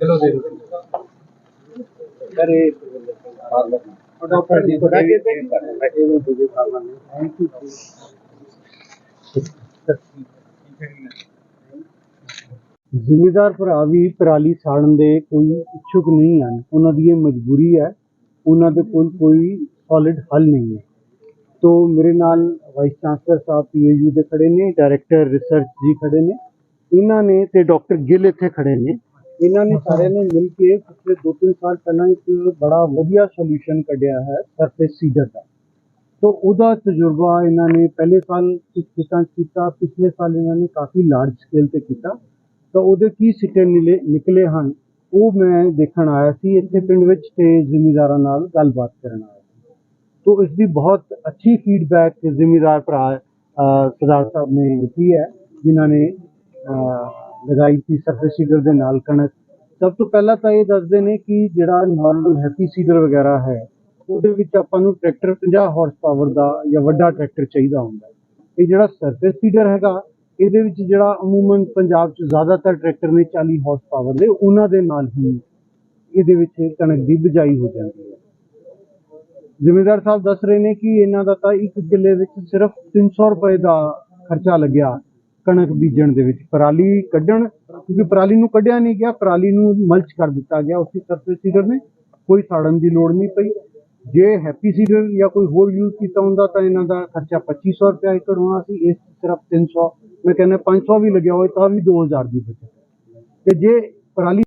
ਚਲੋ ਦੇ ਕਰੇ ਡਾਕਟਰ ਜੀ ਥੋੜਾ ਕੇ ਬੈਠੇ ਹੋਏ ਦੂਜੇ ਫਾਰਮਰ ਨੇ ਥੈਂਕ ਯੂ ਜ਼ਿਮੀਦਾਰ ਭਰਾ ਵੀ ਪਰਾਲੀ ਸਾੜਨ ਦੇ ਕੋਈ ਇੱਛੁਕ ਨਹੀਂ ਹਨ। ਉਹਨਾਂ ਦੀ ਇਹ ਮਜਬੂਰੀ ਹੈ, ਉਹਨਾਂ ਦੇ ਕੋਲ ਕੋਈ ਸੋਲਿਡ ਹੱਲ ਨਹੀਂ ਹੈ। ਤੋ ਮੇਰੇ ਨਾਲ ਵਾਈਸ ਚਾਂਸਲਰ ਸਾਹਿਬ ਪੀਏਯੂ ਦੇ ਖੜੇ ਨੇ ਡਾਇਰੈਕਟਰ ਰਿਸਰਚ ਜੀ ਖੜੇ ਨੇ। ਇਹਨਾਂ ਨੇ ਤੇ ਡਾਕਟਰ ਗਿੱਲ ਇੱਥੇ ਖੜੇ ਨੇ। ਇਹਨਾਂ ਨੇ ਸਾਰਿਆਂ ਨੇ ਮਿਲ ਕੇ ਪਿਛਲੇ 2-3 ਸਾਲ ਪਹਿਲਾਂ ਇੱਕ ਬੜਾ ਵਧੀਆ ਸੋਲੂਸ਼ਨ ਕੱਢਿਆ ਹੈ ਸਰਫੇਸ ਸੀਡਰ ਦਾ। ਤੋ ਉਹਦਾ ਤਜਰਬਾ ਇਹਨਾਂ ਨੇ ਪਹਿਲੇ ਸਾਲ ਕੁਝ ਖੇਤਾਂ 'ਚ ਕੀਤਾ, ਪਿਛਲੇ ਸਾਲ ਇਹਨਾਂ ਨੇ ਕਾਫੀ ਲਾਰਜ ਸਕੇਲ ਤੇ ਕੀਤਾ। ਤਾਂ ਉਹਦੇ ਕੀ ਸਿੱਟੇ ਨਿਕਲੇ ਹਨ, ਉਹ ਮੈਂ ਦੇਖਣ ਆਇਆ ਸੀ, ਇੱਥੇ ਪਿੰਡ ਵਿੱਚ ਤੇ ਜ਼ਿਮੀਂਦਾਰਾਂ ਨਾਲ ਗੱਲਬਾਤ ਕਰਨ ਆਇਆ ਸੀ। ਤੋ ਇਸ ਦੀ ਬਹੁਤ ਅੱਛੀ ਫੀਡਬੈਕ ਜ਼ਿਮੀਂਦਾਰ ਭਰਾ ਸਰਦਾਰ ਸਾਹਿਬ ਨੇ ਦਿੱਤੀ ਹੈ, ਜਿਨ੍ਹਾਂ ਨੇ ਲਗਾਈ ਸੀ ਸਰਫੇਸ ਸੀਡਰ ਦੇ ਨਾਲ ਕਣਕ। ਸਭ ਤੋਂ ਪਹਿਲਾਂ ਤਾਂ ਇਹ ਦੱਸਦੇ ਨੇ ਕਿ ਜਿਹੜਾ ਨਾਰਮਲ ਹੈਪੀ ਸੀਡਰ ਵਗੈਰਾ ਹੈ, ਉਹਦੇ ਵਿੱਚ ਆਪਾਂ ਨੂੰ ਟਰੈਕਟਰ 50 ਹਾਰਸ ਪਾਵਰ ਦਾ ਜਾਂ ਵੱਡਾ ਟਰੈਕਟਰ ਚਾਹੀਦਾ ਹੁੰਦਾ ਹੈ। ਇਹ ਜਿਹੜਾ ਸਰਫੇਸ ਸੀਡਰ ਹੈਗਾ ਇਹਦੇ ਵਿੱਚ ਜਿਹੜਾ ਅਮੂਮਨ ਪੰਜਾਬ 'ਚ ਜ਼ਿਆਦਾਤਰ ਟਰੈਕਟਰ ਨੇ 40 ਹਾਰਸ ਪਾਵਰ ਦੇ, ਉਹਨਾਂ ਦੇ ਨਾਲ ਹੀ ਇਹਦੇ ਵਿੱਚ ਕਣਕ ਦੀ ਬਿਜਾਈ ਹੋ ਜਾਂਦੀ ਹੈ। ਜ਼ਿਮੀਂਦਾਰ ਸਾਹਿਬ ਦੱਸ ਰਹੇ ਨੇ ਕਿ ਇਹਨਾਂ ਦਾ ਤਾਂ ਇੱਕ ਕਿੱਲੇ ਵਿੱਚ ਸਿਰਫ 300 ਰੁਪਏ ਦਾ ਖਰਚਾ ਲੱਗਿਆ ਕਣਕ ਬੀਜਣ ਦੇ ਵਿੱਚ। ਪਰਾਲੀ ਕੱਢਣ, ਕਿਉਂਕਿ ਪਰਾਲੀ ਨੂੰ ਕੱਢਿਆ ਨਹੀਂ ਗਿਆ, ਪਰਾਲੀ ਨੂੰ ਮਲਚ ਕਰ ਦਿੱਤਾ ਗਿਆ। ਉਸੇ ਸਰਫੇਸ ਸੀਡਰ ਨੇ, ਕੋਈ ਸਾੜਨ ਦੀ ਲੋੜ ਨਹੀਂ ਪਈ। ਜੇ ਹੈਪੀ ਸੀਡਰ ਜਾਂ ਕੋਈ ਹੋਰ ਯੂਜ਼ ਕੀਤਾ ਹੁੰਦਾ ਤਾਂ ਇਹਨਾਂ ਦਾ ਖਰਚਾ 2500 ਰੁਪਏ ਏਕੜ ਹੋਣਾ ਸੀ। ਇਸ 'ਚ ਸਿਰਫ 300 ਮੈਂ ਕਹਿੰਦਾ 500 ਵੀ ਲੱਗਿਆ ਹੋਵੇ ਤਾਂ ਵੀ 2000 ਦੀ ਬਚਤ ਤੇ ਜੇ ਪਰਾਲੀ